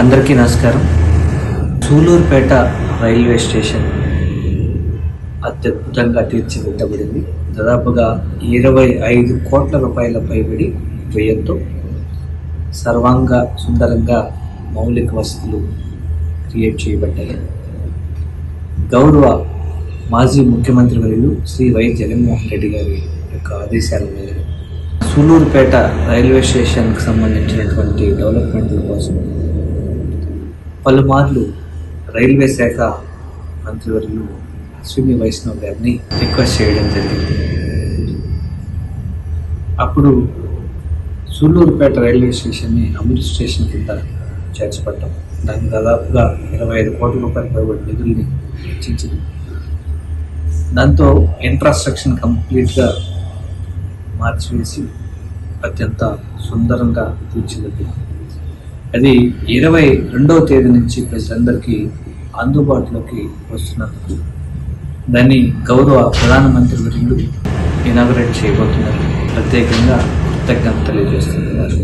అందరికీ నమస్కారం. Sullurpeta railway station అత్యద్భుతంగా తీర్చిదిద్దబడింది. దాదాపుగా ఇరవై ఐదు కోట్ల రూపాయల పైబడి వ్యయంతో సర్వాంగ సుందరంగా మౌలిక వసతులు క్రియేట్ చేయబడ్డాయి. గౌరవ మాజీ ముఖ్యమంత్రి వర్యులు శ్రీ వై జగన్మోహన్ రెడ్డి గారి యొక్క ఆదేశాల మేరకు సూలూరుపేట రైల్వే స్టేషన్కి సంబంధించినటువంటి డెవలప్మెంట్ల కోసం పలుమార్లు రైల్వే శాఖ మంత్రివర్యులు అశ్విని వైష్ణవ్ గారిని రిక్వెస్ట్ చేయడం జరిగింది. అప్పుడు సూళ్ళూరుపేట రైల్వే స్టేషన్ని అమృత్ స్టేషన్ కింద చేర్చబడ్డం. దానికి దాదాపుగా ఇరవై ఐదు కోట్ల రూపాయల పైబడి నిధుల్ని వెచ్చించింది. దాంతో ఇన్ఫ్రాస్ట్రక్చర్ కంప్లీట్గా మార్చివేసి అత్యంత సుందరంగా తీర్చిదిద్ది అది ఇరవై రెండవ తేదీ నుంచి ప్రజలందరికీ అందుబాటులోకి వస్తున్నారు దాన్ని గౌరవ ప్రధానమంత్రి వర్యులు ఇనాగరేట్ చేయబోతున్నారు. ప్రత్యేకంగా కృతజ్ఞత తెలియజేస్తున్నారు.